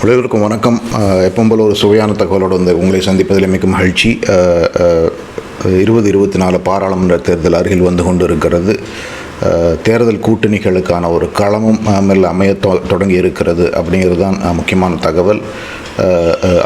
உலகிற்கும் வணக்கம். எப்பவும் போல ஒரு சுவையான தகவலோடு வந்து உங்களை சந்திப்பதில் மிக மகிழ்ச்சி. இருபது இருபத்தி நாலு பாராளுமன்ற தேர்தல் அருகில் வந்து கொண்டு இருக்கிறது தேர்தல் கூட்டணிகளுக்கான ஒரு களமும் மேல் அமைய தொடங்கி இருக்கிறது அப்படிங்கிறது தான் முக்கியமான தகவல்.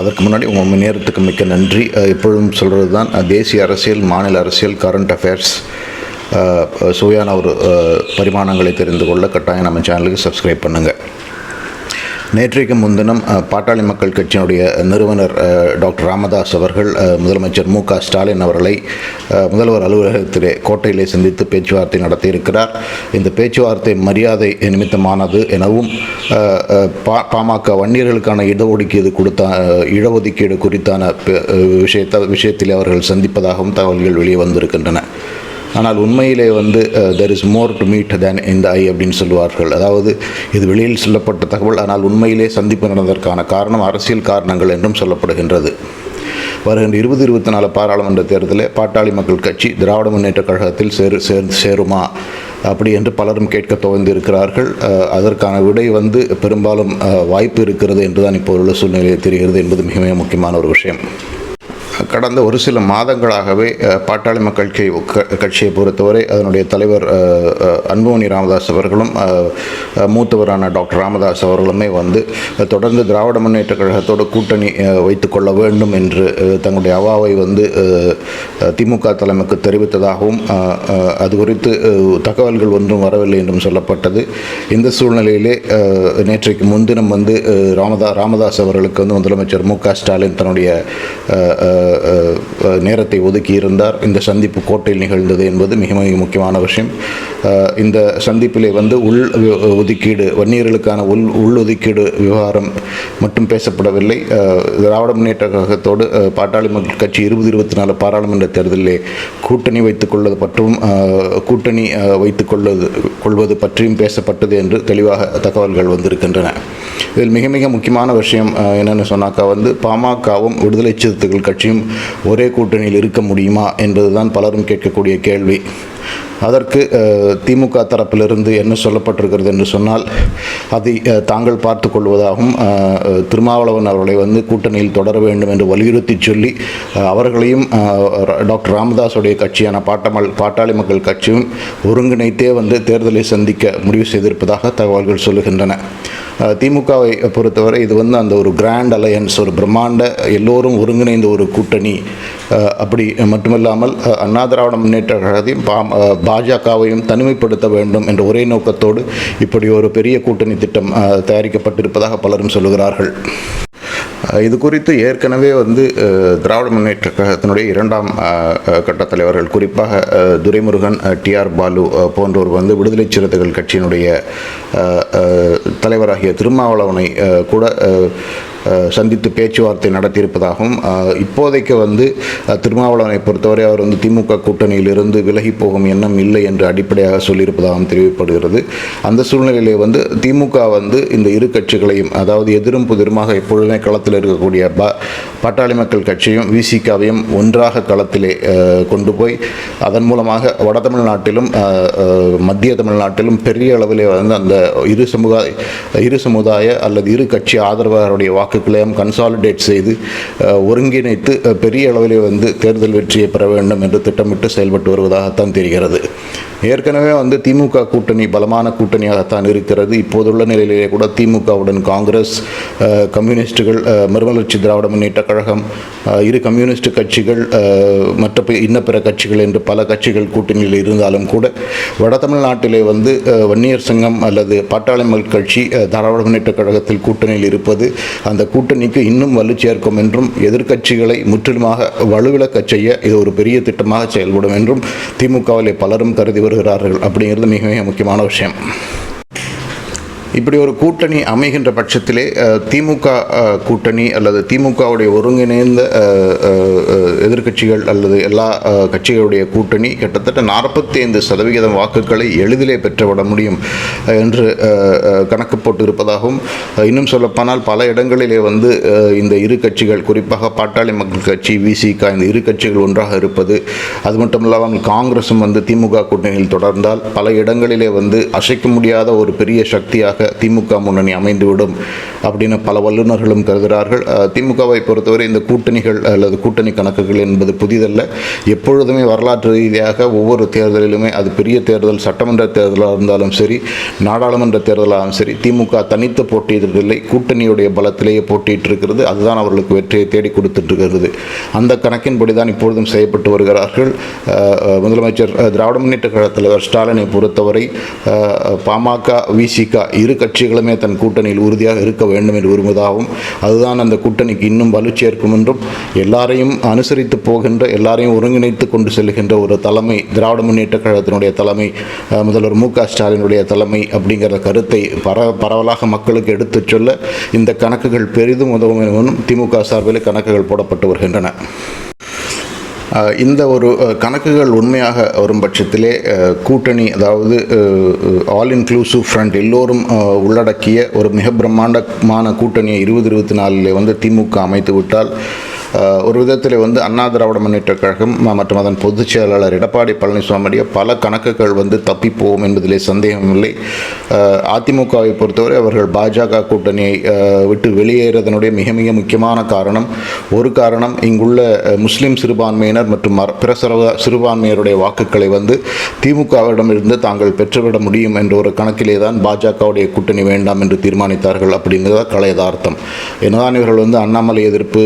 அதற்கு முன்னாடி உங்கள் நேரத்துக்கு மிக்க நன்றி. எப்பொழுதும் சொல்கிறது தான் தேசிய அரசியல் மாநில அரசியல் கரண்ட் அஃபேர்ஸ் சுவையான ஒரு பரிமாணங்களை தெரிந்து கொள்ள கட்டாயம் நம்ம சேனலுக்கு சப்ஸ்கிரைப் பண்ணுங்கள் நேற்றைக்கு முன்தினம் பாட்டாளி மக்கள் கட்சியினுடைய நிறுவனர் டாக்டர் ராமதாஸ் அவர்கள் முதலமைச்சர் மு க ஸ்டாலின் அவர்களை முதல்வர் அலுவலகத்திலே கோட்டையிலே சந்தித்து பேச்சுவார்த்தை நடத்தியிருக்கிறார். இந்த பேச்சுவார்த்தை மரியாதை நிமித்தமானது எனவும் பா பாமக வன்னியர்களுக்கான இடஒதுக்கீடு கொடுத்த இடஒதுக்கீடு குறித்தான விஷயத்த விஷயத்தில் அவர்கள் சந்திப்பதாகவும் தகவல்கள் வெளியே வந்திருக்கின்றன ஆனால் உண்மையிலே வந்து there is more to meet then இந்த ஐ அப்படின்னு சொல்லுவார்கள். அதாவது இது வெளியில் சொல்லப்பட்ட தகவல் ஆனால் உண்மையிலே சந்திப்பு நடந்ததற்கான காரணம் அரசியல் காரணங்கள் என்றும் சொல்லப்படுகின்றது. வருகின்ற இருபது இருபத்தி நாலு பாராளுமன்ற தேர்தலில் பாட்டாளி மக்கள் கட்சி திராவிட முன்னேற்ற கழகத்தில் சேரு சேர்ந்து சேருமா? அப்படி என்று பலரும் கேட்க துவந்து இருக்கிறார்கள் அதற்கான விடை வந்து பெரும்பாலும் வாய்ப்பு இருக்கிறது என்றுதான் இப்போ உள்ள சூழ்நிலையில் தெரிகிறது என்பது மிக மிக முக்கியமான ஒரு விஷயம். கடந்த ஒரு சில மாதங்களாகவே பாட்டாளி மக்கள் கட்சி கட்சியை பொறுத்தவரை அதனுடைய தலைவர் அன்புமணி ராமதாஸ் அவர்களும் மூத்தவரான டாக்டர் ராமதாஸ் அவர்களுமே வந்து தொடர்ந்து திராவிட முன்னேற்ற கழகத்தோடு கூட்டணி வைத்துக்கொள்ள வேண்டும் என்று தங்களுடைய அவாவை வந்து திமுக தலைமைக்கு தெரிவித்ததாகவும் அது குறித்து தகவல்கள் ஒன்றும் வரவில்லை என்றும் சொல்லப்பட்டது. இந்த சூழ்நிலையிலே நேற்றைக்கு முன்தினம் வந்து ராமதா ராமதாஸ் அவர்களுக்கு வந்து முதலமைச்சர் மு க ஸ்டாலின் தன்னுடைய நேரத்தை ஒதுக்கி இருந்தார் இந்த சந்திப்பு கோட்டையில் நிகழ்ந்தது என்பது மிக மிக முக்கியமான விஷயம். இந்த சந்திப்பிலே வந்து உள் ஒதுக்கீடு வன்னியர்களுக்கான உள் உள் ஒதுக்கீடு விவகாரம் மட்டும் பேசப்படவில்லை. திராவிட முன்னேற்ற கழகத்தோடு பாட்டாளி மக்கள் கட்சி இருபது இருபத்தி நாலு பாராளுமன்ற தேர்தலிலே கூட்டணி வைத்துக் கொள்வது பற்றும் கூட்டணி வைத்துக் கொள்வது கொள்வது பற்றியும் பேசப்பட்டது என்று தெளிவாக தகவல்கள் வந்திருக்கின்றன. இதில் மிக மிக முக்கியமான விஷயம் என்னென்னு சொன்னாக்கா வந்து பாமகவும் விடுதலை சிறுத்தைகள் கட்சியும் ஒரே கூட்டணியில் இருக்க முடியுமா என்பதுதான் பலரும் கேட்கக்கூடிய கேள்வி. அதற்கு திமுக தரப்பிலிருந்து என்ன சொல்லப்பட்டிருக்கிறது என்று சொன்னால் அதை தாங்கள் பார்த்து கொள்வதாகவும் திருமாவளவன் அவர்களை வந்து கூட்டணியில் தொடர வேண்டும் என்று வலியுறுத்தி சொல்லி அவர்களையும் டாக்டர் ராமதாஸுடைய கட்சியான பாட்டமல் பாட்டாளி மக்கள் கட்சியும் ஒருங்கிணைத்தே வந்து தேர்தலை சந்திக்க முடிவு செய்திருப்பதாக தகவல்கள் சொல்லுகின்றன. திமுகவை பொறுத்தவரை இது வந்து அந்த ஒரு கிராண்ட் அலையன்ஸ் ஒரு பிரம்மாண்ட எல்லோரும் ஒருங்கிணைந்த ஒரு கூட்டணி. அப்படி மட்டுமில்லாமல் அண்ணா திராவிட முன்னேற்ற கழகத்தையும் பா பாஜகவையும் தனிமைப்படுத்த வேண்டும் என்ற ஒரே நோக்கத்தோடு இப்படி ஒரு பெரிய கூட்டணி திட்டம் தயாரிக்கப்பட்டிருப்பதாக பலரும் சொல்லுகிறார்கள். இது குறித்து ஏற்கனவே வந்து திராவிட முன்னேற்ற கழகத்தினுடைய இரண்டாம் கட்ட தலைவர்கள் குறிப்பாக துரைமுருகன் துரைமுருகன் டிஆர் பாலு போன்றோர் வந்து விடுதலை சிறுத்தைகள் கட்சியினுடைய தலைவராகிய திருமாவளவனை கூட சந்தித்து பேச்சுவார்த்தை நடத்தியிருப்பதாகவும் இப்போதைக்கு வந்து திருமாவளவனை பொறுத்தவரை அவர் வந்து திமுக கூட்டணியிலிருந்து விலகி போகும் எண்ணம் இல்லை என்று அடிப்படையாக சொல்லியிருப்பதாகவும் தெரிவிக்கப்படுகிறது. அந்த சூழ்நிலையிலே வந்து திமுக வந்து இந்த இரு கட்சிகளையும் அதாவது எதிரும் புதிருமாக எப்பொழுதுமே களத்தில் இருக்கக்கூடிய ப பாட்டாளி மக்கள் கட்சியும் விசிகாவையும் ஒன்றாக களத்திலே கொண்டு போய் அதன் மூலமாக வட தமிழ்நாட்டிலும் மத்திய தமிழ்நாட்டிலும் பெரிய அளவிலே வந்து அந்த இரு சமுதாய இரு சமுதாய அல்லது இரு கட்சி ஆதரவாளருடைய வாக்கு வாக்குகளையும் கன்சாலிடேட் செய்து ஒருங்கிணைத்து பெரிய அளவிலே வந்து தேர்தல் வெற்றியை பெற வேண்டும் என்று திட்டமிட்டு செயல்பட்டு வருவதாகத்தான் தெரிகிறது. ஏற்கனவே வந்து திமுக கூட்டணி பலமான கூட்டணியாகத்தான் இருக்கிறது. இப்போதுள்ள நிலையிலேயே கூட திமுகவுடன் காங்கிரஸ் கம்யூனிஸ்டுகள் மறுமலர்ச்சி திராவிட முன்னேற்ற கழகம் இரு கம்யூனிஸ்ட் கட்சிகள் மற்ற இன்ன பிற கட்சிகள் என்று பல கட்சிகள் கூட்டணியில் இருந்தாலும் கூட வட தமிழ்நாட்டிலே வந்து வன்னியர் சங்கம் அல்லது பாட்டாளி மக்கள் கட்சி திராவிட முன்னேற்ற கழகத்தில் கூட்டணியில் இருப்பது அந்த கூட்டணிக்கு இன்னும் வலு சேர்க்கும் என்றும் எதிர்க்கட்சிகளை முற்றிலுமாக வலுவிழக்கச் செய்ய இது ஒரு பெரிய திட்டமாக செயல்படும் என்றும் திமுகவிலே பலரும் கருதி வருகிறார்கள். அப்படிங்கிறது மிக மிக முக்கியமான விஷயம். இப்படி ஒரு கூட்டணி அமைகின்ற பட்சத்திலே திமுக கூட்டணி அல்லது திமுகவுடைய ஒருங்கிணைந்த எதிர்கட்சிகள் எதிர்க்கட்சிகள் அல்லது எல்லா கட்சிகளுடைய கூட்டணி கிட்டத்தட்ட நாற்பத்தி ஐந்து சதவிகிதம் வாக்குகளை எளிதிலே பெற்றுவிட முடியும் என்று கணக்கு போட்டு இருப்பதாகவும் இன்னும் சொல்லப்போனால் பல இடங்களிலே வந்து இந்த இரு கட்சிகள் குறிப்பாக பாட்டாளி மக்கள் கட்சி விசிக இந்த இரு கட்சிகள் ஒன்றாக இருப்பது அது மட்டும் இல்லாமல் காங்கிரஸும் வந்து திமுக கூட்டணியில் தொடர்ந்தால் பல இடங்களிலே வந்து அசைக்க முடியாத ஒரு பெரிய சக்தியாக கூட்டணியாக திமுக முன்னணி அமைந்துவிடும் அப்படின்னு பல வல்லுநர்களும் கருதுகிறார்கள். திமுகவை பொறுத்தவரை இந்த கூட்டணிகள் அல்லது கூட்டணி கணக்குகள் என்பது புதிதல்ல. எப்பொழுதுமே வரலாற்று ரீதியாக ஒவ்வொரு தேர்தலிலுமே அது பெரிய தேர்தல் சட்டமன்ற தேர்தலாக இருந்தாலும் சரி நாடாளுமன்ற தேர்தலாகவும் சரி திமுக தனித்து போட்டியிடுவதில்லை. கூட்டணியுடைய பலத்திலேயே போட்டியிட்டு இருக்கிறது அதுதான் அவர்களுக்கு வெற்றியை தேடி கொடுத்துட்டு இருக்கிறது அந்த கணக்கின்படி தான் இப்பொழுதும் செய்யப்பட்டு வருகிறார்கள். முதலமைச்சர் திராவிட முன்னேற்ற கழகத்தில் ஸ்டாலினை பொறுத்தவரை பாமக விசிக இரு கட்சிகளுமே தன் கூட்டணியில் உறுதியாக இருக்க வேண்டும் என்று விரும்புவதாகவும் அதுதான் அந்த கூட்டணிக்கு இன்னும் வலு சேர்க்கும் என்றும் எல்லாரையும் அனுசரித்து போகின்ற எல்லாரையும் ஒருங்கிணைத்து கொண்டு செல்கின்ற ஒரு தலைமை திராவிட முன்னேற்ற கழகத்தினுடைய தலைமை முதல்வர் மு க ஸ்டாலினுடைய தலைமை அப்படிங்கிற கருத்தை பர பரவலாக மக்களுக்கு எடுத்துச் சொல்ல இந்த கணக்குகள் பெரிதும் உதவும் எனவும் திமுக சார்பில் கணக்குகள் போடப்பட்டு வருகின்றன. இந்த ஒரு கணக்குகள் உண்மையாக வரும் பட்சத்திலே கூட்டணி அதாவது ஆல் இன்க்ளூசிவ் ஃப்ரண்ட் எல்லோரும் உள்ளடக்கிய ஒரு மிக பிரம்மாண்டமான கூட்டணியை இருபது இருபத்தி நாலில் வந்து திமுக அமைத்து விட்டால் ஒரு விதத்தில் வந்து அண்ணா திராவிட முன்னேற்ற கழகம் மற்றும் அதன் பொதுச் செயலாளர் எடப்பாடி பழனிசாமியுடைய பல கணக்குகள் வந்து தப்பிப்போம் என்பதிலே சந்தேகமில்லை. அதிமுகவை பொறுத்தவரை அவர்கள் பாஜக கூட்டணியை விட்டு வெளியேறதனுடைய மிக மிக முக்கியமான காரணம் ஒரு காரணம் இங்குள்ள முஸ்லீம் சிறுபான்மையினர் மற்றும் பிற சிறுபான்மையருடைய சிறுபான்மையினருடைய வாக்குகளை வந்து திமுகவிடமிருந்து தாங்கள் பெற்றுவிட முடியும் என்ற ஒரு கணக்கிலே தான் பாஜகவுடைய கூட்டணி வேண்டாம் என்று தீர்மானித்தார்கள் அப்படிங்கிறத கலையதார்த்தம். என்னதான் இவர்கள் வந்து அண்ணாமலை எதிர்ப்பு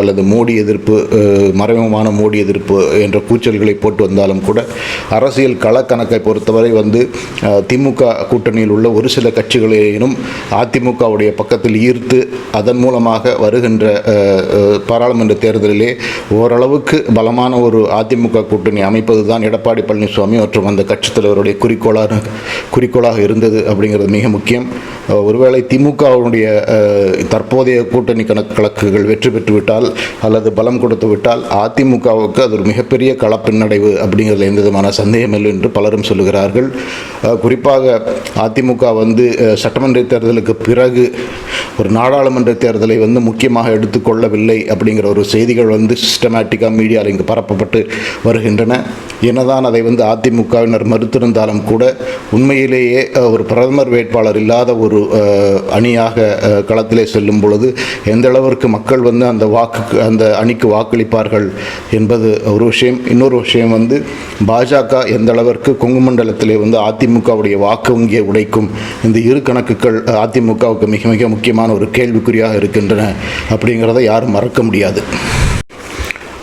அல்லது அல்லது மோடி எதிர்ப்பு மறைமுகமான மோடி எதிர்ப்பு என்ற கூச்சல்களை போட்டு வந்தாலும் கூட அரசியல் களக்கணக்கை பொறுத்தவரை வந்து திமுக கூட்டணியில் உள்ள ஒரு சில கட்சிகளையினும் அதிமுகவுடைய பக்கத்தில் ஈர்த்து அதன் மூலமாக வருகின்ற பாராளுமன்ற தேர்தலிலே ஓரளவுக்கு பலமான ஒரு அதிமுக கூட்டணி அமைப்பது தான் எடப்பாடி பழனிசாமி மற்றும் அந்த கட்சித் தலைவருடைய குறிக்கோளாக குறிக்கோளாக இருந்தது அப்படிங்கிறது மிக முக்கியம். ஒருவேளை திமுகவுடைய தற்போதைய கூட்டணி கணக்கு கணக்குகள் வெற்றி பெற்றுவிட்டால் அல்லது பலம் கொடுத்து விட்டால் அதிமுகவுக்கு அது ஒரு மிகப்பெரிய களப்பின்னடைவு அப்படிங்கிறதுல எந்த விதமான சந்தேகம் இல்லை என்று பலரும் சொல்லுகிறார்கள். குறிப்பாக அதிமுக வந்து சட்டமன்ற தேர்தலுக்கு பிறகு ஒரு நாடாளுமன்ற தேர்தலை வந்து முக்கியமாக எடுத்துக்கொள்ளவில்லை அப்படிங்கிற ஒரு செய்திகள் வந்து சிஸ்டமேட்டிக்காக மீடியாவில் இங்கு பரப்பப்பட்டு வருகின்றன. என்னதான் அதை வந்து அதிமுகவினர் மறுத்திருந்தாலும் கூட உண்மையிலேயே ஒரு பிரதமர் வேட்பாளர் இல்லாத ஒரு அணியாக களத்திலே செல்லும் பொழுது எந்த அளவிற்கு மக்கள் வந்து அந்த வாக்கு அந்த அணிக்கு வாக்களிப்பார்கள் என்பது ஒரு விஷயம். இன்னொரு விஷயம் வந்து பாஜக எந்த அளவிற்கு கொங்கு மண்டலத்திலே வந்து அதிமுகவுடைய வாக்கு வங்கியை உடைக்கும் இந்த இரு கணக்குகள் அதிமுகவுக்கு மிக மிக முக்கியமான ஒரு கேள்விக்குறியாக இருக்கின்றன அப்படிங்கிறத யாரும் மறக்க முடியாது.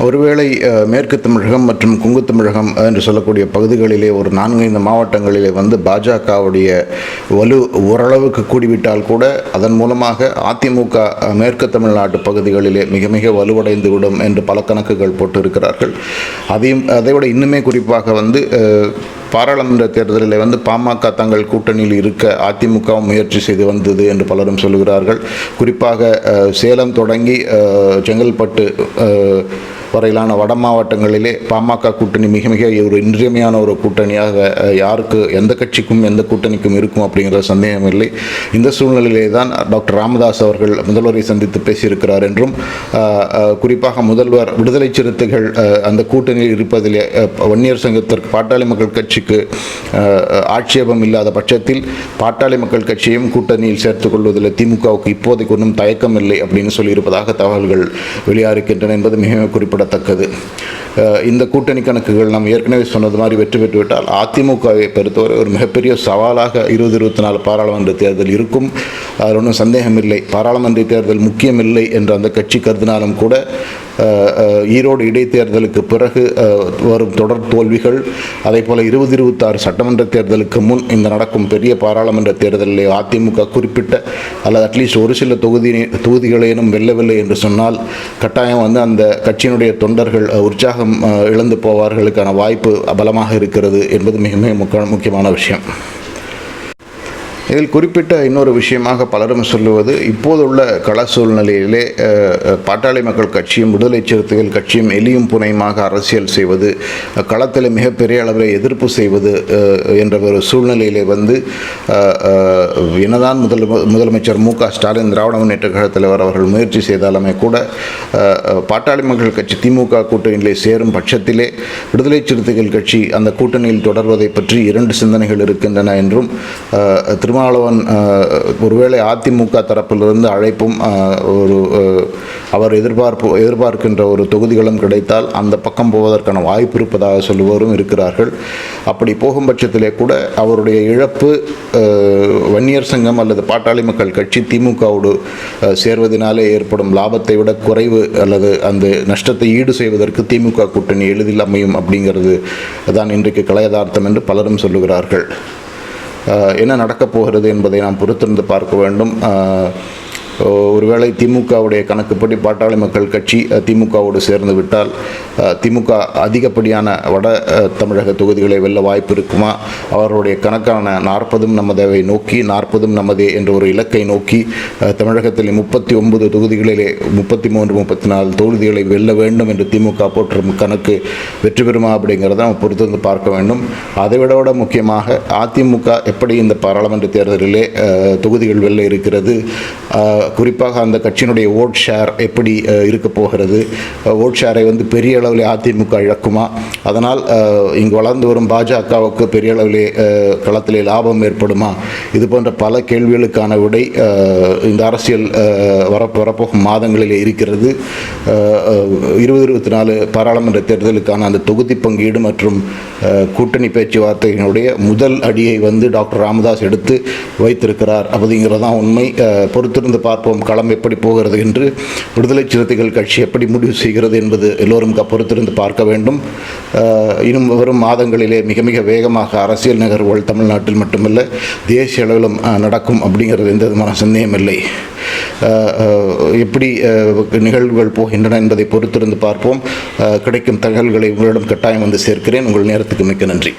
ஒருவேளை மேற்கு தமிழகம் மற்றும் குங்கு தமிழகம் என்று சொல்லக்கூடிய பகுதிகளிலே ஒரு நான்கைந்து மாவட்டங்களிலே வந்து பாஜகவுடைய வலு ஓரளவுக்கு கூடிவிட்டால் கூட அதன் மூலமாக அதிமுக மேற்கு தமிழ்நாட்டு பகுதிகளிலே மிக மிக வலுவடைந்து விடும் என்று பல கணக்குகள் போட்டு இருக்கிறார்கள் அதையும் அதைவிட இன்னுமே குறிப்பாக வந்து பாராளுமன்ற தேர்தலில் வந்து பாமக தங்கள் கூட்டணியில் இருக்க அதிமுகவும் முயற்சி செய்து வந்தது என்று பலரும் சொல்கிறார்கள் குறிப்பாக சேலம் தொடங்கி செங்கல்பட்டு வரையிலான வட மாவட்டங்களிலே பாமக கூட்டணி மிக மிக ஒரு இன்றியமையான ஒரு கூட்டணியாக யாருக்கு எந்த கட்சிக்கும் எந்த கூட்டணிக்கும் இருக்கும் அப்படிங்கிற சந்தேகம் இல்லை. இந்த சூழ்நிலையிலே தான் டாக்டர் ராமதாஸ் அவர்கள் முதல்வரை சந்தித்து பேசியிருக்கிறார் என்றும் குறிப்பாக முதல்வர் விடுதலை சிறுத்தைகள் அந்த கூட்டணியில் இருப்பதிலே வன்னியர் சங்கத்திற்கு பாட்டாளி மக்கள் கட்சிக்கு ஆட்சேபம் இல்லாத பட்சத்தில் பாட்டாளி மக்கள் கட்சியையும் கூட்டணியில் சேர்த்துக் கொள்வதில் திமுகவுக்கு இப்போதைக்கு ஒன்றும் தயக்கம் இல்லை அப்படின்னு சொல்லியிருப்பதாக தகவல்கள் வெளியாகின்றன என்பது மிக குறிப்பிடத்தக்கது இந்த கூட்டணி கணக்குகள் நாம் ஏற்கனவே சொன்னது மாதிரி வெற்றி பெற்றுவிட்டால் அதிமுகவை பொறுத்தவரை ஒரு மிகப்பெரிய சவாலாக இருபது இருபத்தி நாலு பாராளுமன்ற தேர்தல் இருக்கும். அதில் ஒன்றும் சந்தேகமில்லை. பாராளுமன்ற தேர்தல் முக்கியமில்லை என்று அந்த கட்சி கருதினாலும் கூட ஈரோடு இடைத்தேர்தலுக்கு பிறகு வரும் தொடர் தோல்விகள் அதே போல் இருபது இருபத்தாறு சட்டமன்ற தேர்தலுக்கு முன் இந்த நடக்கும் பெரிய பாராளுமன்ற தேர்தலில் அதிமுக குறிப்பிட்ட அல்லது அட்லீஸ்ட் ஒரு சில தொகுதி தொகுதிகளேனும் வெல்லவில்லை என்று சொன்னால் கட்டாயம் வந்து அந்த கட்சியினுடைய தொண்டர்கள் உற்சாக உற்சாகம் இழந்து போவார்களுக்கான வாய்ப்பு பலமாக இருக்கிறது என்பது மிக மிக முக்கியமான விஷயம். இதில் குறிப்பிட்ட இன்னொரு விஷயமாக பலரும் சொல்லுவது இப்போதுள்ள கள சூழ்நிலையிலே பாட்டாளி மக்கள் கட்சியும் விடுதலை சிறுத்தைகள் கட்சியும் எலியும் புனையுமாக அரசியல் செய்வது களத்தில் மிகப்பெரிய அளவில் எதிர்ப்பு செய்வது என்ற ஒரு சூழ்நிலையிலே வந்து என்னதான் முதல் முதலமைச்சர் மு க ஸ்டாலின் திராவிட முன்னேற்ற கழகத்தில் தலைவர் அவர்கள் முயற்சி செய்தாலுமே கூட பாட்டாளி மக்கள் கட்சி திமுக கூட்டணியிலே சேரும் பட்சத்திலே விடுதலை சிறுத்தைகள் கட்சி அந்த கூட்டணியில் தொடர்வதை பற்றி இரண்டு சிந்தனைகள் இருக்கின்றன என்றும் அஹ், திருமாவளவன் ஒருவேளை அதிமுக தரப்பிலிருந்து அழைப்பும் ஒரு அவர் எதிர்பார்ப்பு எதிர்பார்க்கின்ற ஒரு தொகுதிகளும் கிடைத்தால் அந்த பக்கம் போவதற்கான வாய்ப்பு இருப்பதாக சொல்லுவோரும் இருக்கிறார்கள். அப்படி போகும் பட்சத்திலே கூட அவருடைய இழப்பு வன்னியர் சங்கம் அல்லது பாட்டாளி மக்கள் கட்சி திமுகவோடு சேர்வதனாலே ஏற்படும் லாபத்தை விட குறைவு அல்லது அந்த நஷ்டத்தை ஈடு செய்வதற்கு திமுக கூட்டணி எளிதில் அமையும் அப்படிங்கிறது தான் இன்றைக்கு கலையதார்த்தம் என்று பலரும் சொல்லுகிறார்கள். என்ன நடக்கப் போகிறது என்பதை நாம் பொறுத்திருந்து பார்க்க வேண்டும். ஒருவேளை திமுகவுடைய கணக்குப்படி பாட்டாளி மக்கள் கட்சி திமுகவோடு சேர்ந்து விட்டால் திமுக அதிகப்படியான வட தமிழக தொகுதிகளை வெல்ல வாய்ப்பு இருக்குமா? அவர்களுடைய கணக்கான நாற்பதும் நமதவை நோக்கி நாற்பதும் நமதே என்ற ஒரு இலக்கை நோக்கி தமிழகத்தில் முப்பத்தி ஒன்பது தொகுதிகளிலே முப்பத்தி மூன்று முப்பத்தி நாலு தொகுதிகளை வெல்ல வேண்டும் என்று திமுக போற்றும் கணக்கு வெற்றி பெறுமா அப்படிங்கிறத நம்ம பொறுத்திருந்து பார்க்க வேண்டும். அதை விட விட முக்கியமாக அதிமுக எப்படி இந்த பாராளுமன்ற தேர்தலிலே தொகுதிகள் வெல்ல இருக்கிறது? குறிப்பாக அந்த கட்சியினுடைய ஓட் ஷேர் எப்படி இருக்க போகிறது? ஓட் ஷேரை வந்து பெரிய அளவில் அதிமுக இழக்குமா? அதனால் இங்கு வளர்ந்து வரும் பாஜகவுக்கு பெரிய அளவிலே களத்திலே லாபம் ஏற்படுமா? இது போன்ற பல கேள்விகளுக்கான விடை இந்த அரசியல் வர வரப்போகும் மாதங்களிலே இருக்கிறது. இருபது இருபத்தி நாலு பாராளுமன்ற தேர்தலுக்கான அந்த தொகுதி பங்கீடு மற்றும் கூட்டணி பேச்சுவார்த்தையினுடைய முதல் அடியை வந்து டாக்டர் ராமதாஸ் எடுத்து வைத்திருக்கிறார். அப்படிங்கிறதான் உண்மை. பொறுத்திருந்து பார்ப்போம். களம் எப்படி போகிறது என்று விடுதலை சிறுத்தைகள் கட்சி எப்படி முடிவு செய்கிறது என்பது எல்லோரும் பொறுத்திருந்து பார்க்க வேண்டும். இன்னும் வரும் மாதங்களிலே மிக மிக வேகமாக அரசியல் நிகழ்வுகள் தமிழ்நாட்டில் மட்டுமல்ல தேசிய அளவிலும் நடக்கும் அப்படிங்கிறது எந்த விதமான சந்தேகமில்லை இல்லை. எப்படி நிகழ்வுகள் போகின்றன என்பதை பொறுத்திருந்து பார்ப்போம். கிடைக்கும் தகவல்களை உங்களிடம் கட்டாயம் வந்து சேர்க்கிறேன். உங்கள் நேரத்துக்கு மிக்க நன்றி.